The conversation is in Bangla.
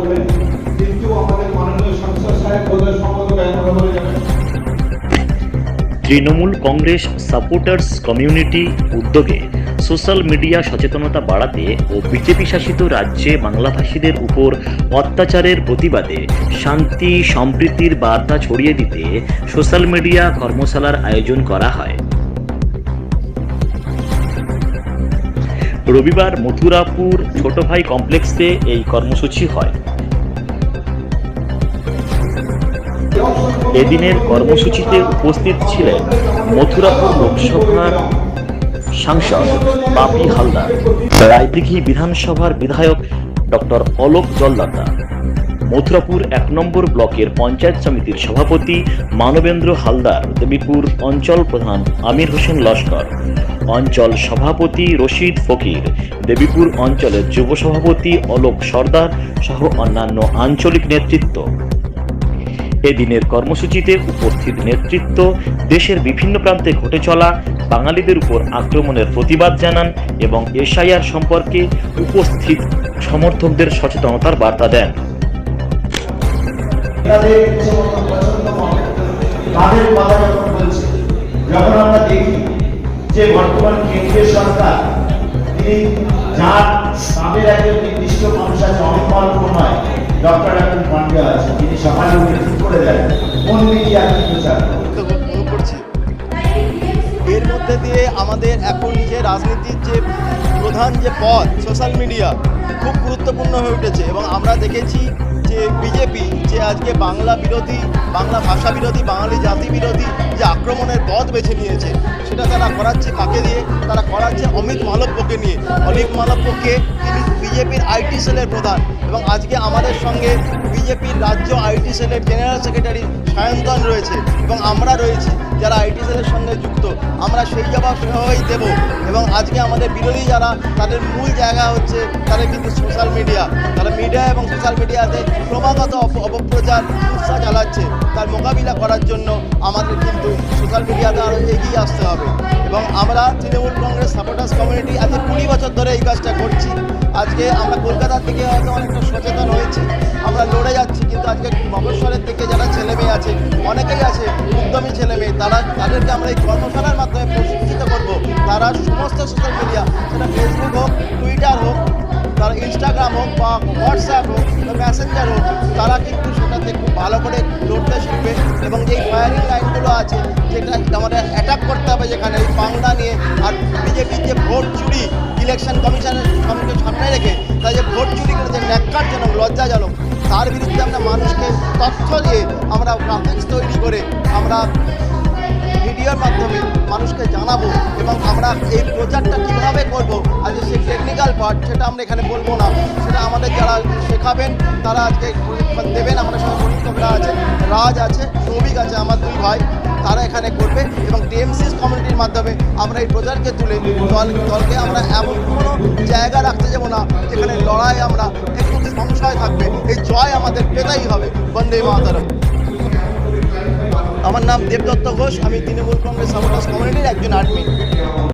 বলবেন কিন্তু আমাদের মাননীয় সংসদ সাহেব বোধহয় সম্মত যাবেন। তৃণমূল কংগ্রেস সাপোর্টার্স কমিউনিটি উদ্যোগে সোশ্যাল মিডিয়া সচেতনতা বাড়াতে ও বিজেপি শাসিত রাজ্যে বাংলাভাষীদের উপর অত্যাচারের প্রতিবাদে শান্তি, সম্প্রীতির বার্তা ছড়িয়ে দিতে সোশ্যাল মিডিয়া কর্মশালার আয়োজন করা হয়। রবিবার মথুরাপুর ছোট ভাই কমপ্লেক্সে এই কর্মসূচি হয়। এদিনের কর্মসূচিতে উপস্থিত ছিলেন মথুরাপুর লোকসভার সাংসদ বাপি হালদার, রায়দিঘি বিধানসভার বিধায়ক ডক্টর অলোক জলদাতা মথুরাপুর এক নম্বর ব্লকের পঞ্চায়েত সমিতির সভাপতি মানবেন্দ্র হালদার, দেবীপুর অঞ্চল প্রধান আমির হোসেন লস্কর, অঞ্চল সভাপতি রশিদ ফকির, দেবীপুর অঞ্চলের যুব সভাপতি অলোক সর্দার সহ অন্যান্য আঞ্চলিক নেতৃত্ব। এদিনের কর্মসূচিতে উপস্থিত নেতৃত্ব দেশের বিভিন্ন প্রান্তে ঘটে চলা বাঙালিদের উপর আক্রমণের প্রতিবাদ জানান এবং এসআইআর সম্পর্কে উপস্থিত সমর্থকদের সচেতনতার বার্তা দেন। তাদের পছন্দ মনে তাদের কথা যখন বলছে, যখন আমরা দেখি যে বর্তমান কেন্দ্রীয় সরকার, তিনি যার তাদের একজন নির্দিষ্ট মানুষ আমাদের এখন যে রাজনীতির যে প্রধান যে পথ সোশ্যাল মিডিয়া খুব গুরুত্বপূর্ণ হয়ে উঠেছে এবং আমরা দেখেছি যে বিজেপি যে আজকে বাংলা বিরোধী, বাংলা ভাষা বিরোধী, বাঙালি জাতি বিরোধী আক্রমণের পথ বেছে নিয়েছে। সেটা তারা করাচ্ছে কাকে দিয়ে? তারা করাচ্ছে অমিত মালব্যকে নিয়ে। অমিত মালব্যকে তিনি বিজেপির আইটি সেলের প্রধান। এবং আজকে আমাদের সঙ্গে বিজেপির রাজ্য আইটি সেলের জেনারেল সেক্রেটারি সায়ন্তন রয়েছে। এবং আমরা রয়েছি যারা আইটি সেলের সঙ্গে যুক্ত। আমরা সেই জবাব সেভাবেই দেব। এবং আজকে আমাদের বিরোধী যারা, তাদের মূল জায়গা হচ্ছে তাদের কিন্তু সোশ্যাল মিডিয়া তারা মিডিয়া এবং সোশ্যাল মিডিয়াতে ক্রমাগত অপপ্রচার উৎসাহ চালাচ্ছে তার মোকাবিলা করার জন্য আমাদের কিন্তু সোশ্যাল মিডিয়াতে আরও এগিয়ে আসতে হবে। এবং আমরা তৃণমূল কংগ্রেস সাপোর্টার্স কমিউনিটি আজকে কুড়ি বছর ধরে এই কাজটা করছি। আজকে আমরা কলকাতার থেকে হয়তো অনেকটা সচেতন হয়েছি। আমরা লড়ে যাচ্ছি, কিন্তু আজকে মফস্বরের থেকে যারা ছেলে মেয়ে আছে, অনেকেই আছে উদ্যমী ছেলে মেয়ে, তারা তাদেরকে আমরা এই কর্মশালার মাধ্যমে প্রশিক্ষিত করব। তারা সমস্ত সোশ্যাল মিডিয়া সেটা ফেসবুক হোক টুইটার হোক ইনস্টাগ্রাম হোক বা হোয়াটসঅ্যাপ হোক বা মেসেঞ্জার হোক, তারা কিন্তু সেটাতে খুব ভালো করে লড়তে শিখবে এবং যেই ফায়ারিং লাইনগুলো আছে, যেটা আমাদের অ্যাটাক করতে হবে যেখানে এই বাংলা নিয়ে আর বিজেপির যে ভোট চুরি ইলেকশন কমিশনের সামনে সামনে রেখে তাই যে ভোট চুরি করে যে ন্যাক্কারজনক, লজ্জাজনক, তার বিরুদ্ধে আমরা মানুষকে তথ্য দিয়ে আমরা গ্রাফিক্স তৈরি করে আমরা ভিডিওর মাধ্যমে মানুষকে জানাব এবং আমরা এই প্রচারটা কীভাবে করব আজকে সেই টেকনিক্যাল পার্ট সেটা আমরা এখানে বলব না, সেটা আমাদের যারা শেখাবেন, তারা আজকে দেবেন আমরা সব প্রশিক্ষকরা আছে, রাজ আছে, সৌভিক আছে, আমার দুই ভাই, তারা এখানে করবে এবং টিএমসিস কমিউনিটির মাধ্যমে আমরা এই প্রচারকে তুলে দল, দলকে আমরা এমন কোনো জায়গা রাখতে যাব না, যেখানে লড়াই আমরা একটু সংশয় থাকবে, এই জয় আমাদের পেতেই হবে, বন্দে মাতারম। আমার নাম দেবদত্ত ঘোষ আমি তৃণমূল কংগ্রেস সাপোর্টার্স কমিউনিটির একজন আর্মি